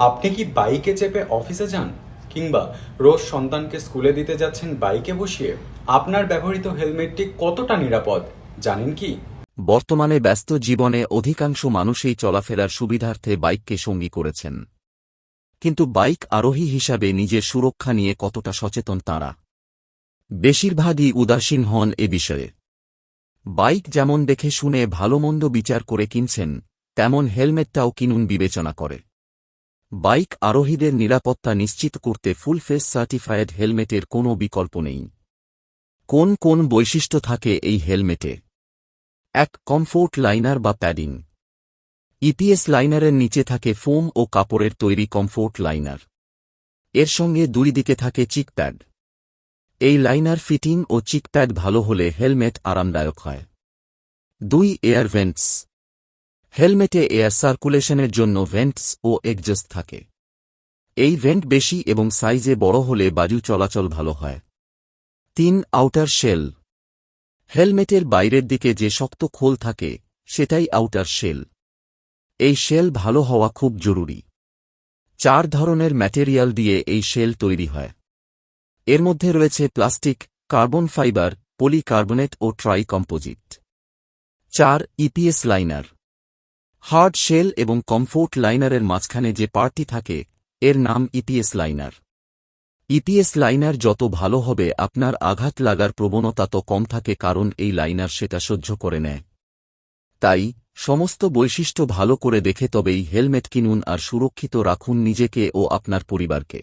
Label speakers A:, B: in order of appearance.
A: আপনি কি বাইকে চেপে অফিসে যান? কিংবা রোজ সন্তানকে স্কুলে দিতে যাচ্ছেন বাইকে বসিয়ে? আপনার ব্যবহৃত হেলমেটটি কতটা নিরাপদ? জানেন কি?
B: বর্তমানে ব্যস্ত জীবনে অধিকাংশ মানুষই চলাফেরার সুবিধার্থে বাইককে সঙ্গী করেছেন। কিন্তু বাইক আরোহী হিসাবে নিজের সুরক্ষা নিয়ে কতটা সচেতন তাঁরা? বেশিরভাগই উদাসীন হন এ বিষয়ে। বাইক যেমন দেখে শুনে ভালোমন্দ বিচার করে কিনছেন, তেমন হেলমেটটাও কিনুন বিবেচনা করে। বাইক আরোহীদের নিরাপত্তা নিশ্চিত করতে ফুল ফেস সার্টিফায়েড হেলমেটের কোনো বিকল্প নেই। কোন কোন বৈশিষ্ট্য থাকে এই হেলমেটে? এক, কমফোর্ট লাইনার বা প্যাডিং। ইপিএস লাইনারের নিচে থাকে ফোম ও কাপড়ের তৈরি কমফোর্ট লাইনার। এর সঙ্গে দুই দিকে থাকে চিক প্যাড এই লাইনার ফিটিং ও চিক প্যাড ভালো হলে হেলমেট আরামদায়ক হয়। দুই, এয়ার ভেন্টস। হেলমেটে এয়ার সার্কুলেশনের জন্য ভেন্টস ও এগজস্ট থাকে। এই ভেন্ট বেশি এবং সাইজে বড় হলে বায়ু চলাচল ভালো হয়। তিন, আউটার শেল। হেলমেটের বাইরের দিকে যে শক্ত খোল থাকে, সেটাই আউটার শেল। এই শেল ভালো হওয়া খুব জরুরি। চার ধরনের ম্যাটেরিয়াল দিয়ে এই শেল তৈরি হয়। এর মধ্যে রয়েছে প্লাস্টিক, কার্বন ফাইবার, পলিকার্বনেট ও ট্রাই কম্পোজিট চার, ইপিএস লাইনার। হার্ড শেল এবং কমফোর্ট লাইনারের মাঝখানে যে পার্টটি থাকে, এর নাম ইপিএস লাইনার। ইপিএস লাইনার যত ভালো হবে, আপনার আঘাত লাগার প্রবণতা তো কম থাকে কারণ এই লাইনার সেটা সহ্য করে নেয়। তাই, সমস্ত বৈশিষ্ট্য ভালো করে দেখে তবেই হেলমেট কিনুন আর সুরক্ষিত রাখুন নিজেকে ও আপনার পরিবারকে।